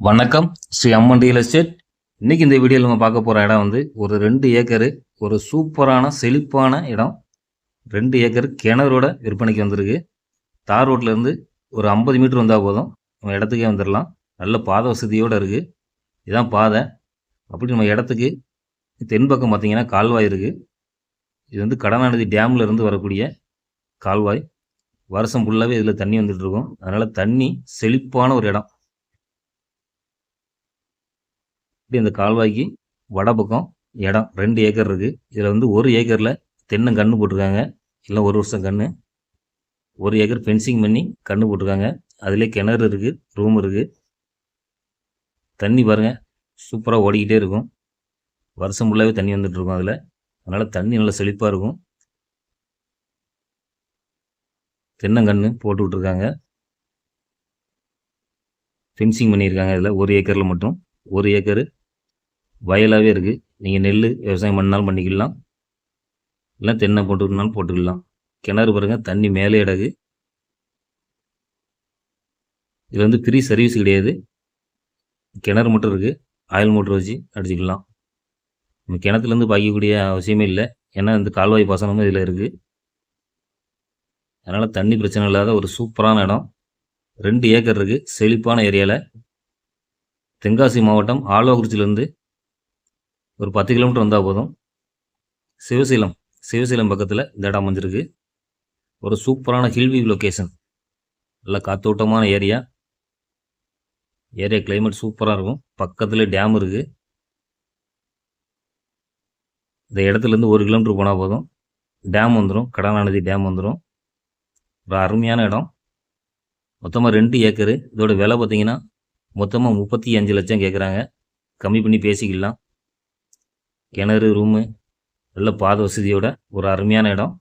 வணக்கம். ஸ்ரீ அம்மன் real estate இன்றைக்கி இந்த வீடியோவில் நம்ம பார்க்க போகிற இடம் வந்து ஒரு ரெண்டு ஏக்கரு ஒரு சூப்பரான செழிப்பான இடம். ரெண்டு ஏக்கர் கிணறோட விற்பனைக்கு வந்திருக்கு. தார் ரோட்லேருந்து ஒரு ஐம்பது மீட்டர் வந்தால் போதும். நம்ம இடத்துக்கே வந்துடலாம் நல்ல பாதை வசதியோடு இருக்குது இதுதான் பாதை. அப்படி நம்ம இடத்துக்கு தென்பக்கம் பார்த்திங்கன்னா கால்வாய் இருக்குது இது வந்து கடனாநதி டேம்லேருந்து வரக்கூடிய கால்வாய். வருஷம் ஃபுல்லாகவே இதில் தண்ணி வந்துட்டுருக்கும் அதனால் தண்ணி செழிப்பான ஒரு இடம். இப்படி இந்த கால்வாய்க்கு வட பக்கம் இடம் ரெண்டு ஏக்கர் இருக்குது இதில் வந்து ஒரு ஏக்கரில் தென்னை கன்று போட்டிருக்காங்க. இல்லை ஒரு வருஷம் கன்று ஒரு ஏக்கர் ஃபென்சிங் பண்ணி கன்று போட்டிருக்காங்க. அதிலே கிணறு இருக்குது ரூம் இருக்குது தண்ணி பாருங்க சூப்பராக ஓடிக்கிட்டே இருக்கும். வருஷம் ஃபுல்லாகவே தண்ணி வந்துட்டுருக்கும் அதில். அதனால் தண்ணி நல்லா செழிப்பாக இருக்கும். தென்னங்கன்று போட்டு விட்ருக்காங்க ஃபென்சிங் பண்ணியிருக்காங்க இதில். ஒரு ஏக்கரில் மட்டும். ஒரு ஏக்கரு வயலாகவே இருக்குது நீங்கள் நெல் விவசாயம் பண்ணாலும் பண்ணிக்கலாம். இல்லை தென்னை போட்டுக்கணும்னாலும் போட்டுக்கலாம். கிணறு பாருங்கள் தண்ணி மேலே இடகு இதில் வந்து ஃப்ரீ சர்வீஸ் கிடையாது. கிணறு மட்டும் இருக்குது ஆயில் மோட்டர் வச்சு அடிச்சுக்கலாம். நம்ம கிணத்துலேருந்து பாய்க்கக்கூடிய அவசியமே இல்லை. ஏன்னா இந்த கால்வாய் பாசனமும் இதில் இருக்குது அதனால் தண்ணி பிரச்சனை இல்லாத ஒரு சூப்பரான இடம். ரெண்டு ஏக்கர் இருக்குது செழிப்பான ஏரியாவில் தென்காசி மாவட்டம் ஆலோகுறிச்சிலேருந்து ஒரு பத்து கிலோமீட்டர் வந்தால் போதும். சிவசீலம் சிவசீலம் பக்கத்தில் இந்த இடம் அமைஞ்சிருக்கு. ஒரு சூப்பரான ஹில்வியூ லொக்கேஷன் நல்ல காத்தோட்டமான ஏரியா ஏரியா கிளைமேட் சூப்பராக இருக்கும். பக்கத்தில் டேம் இருக்குது இந்த இடத்துலேருந்து ஒரு கிலோமீட்டர் போனால் போதும். டேம் வந்துடும் கடனாநதி டேம் வந்துடும் ஒரு அருமையான இடம். மொத்தமாக ரெண்டு ஏக்கரு. இதோட விலை பார்த்திங்கன்னா மொத்தமாக முப்பத்தி அஞ்சு லட்சம் கேட்குறாங்க கம்மி பண்ணி பேசிக்கலாம். கிணறு ரூமு நல்ல பாத வசதியோட ஒரு அருமையான இடம்.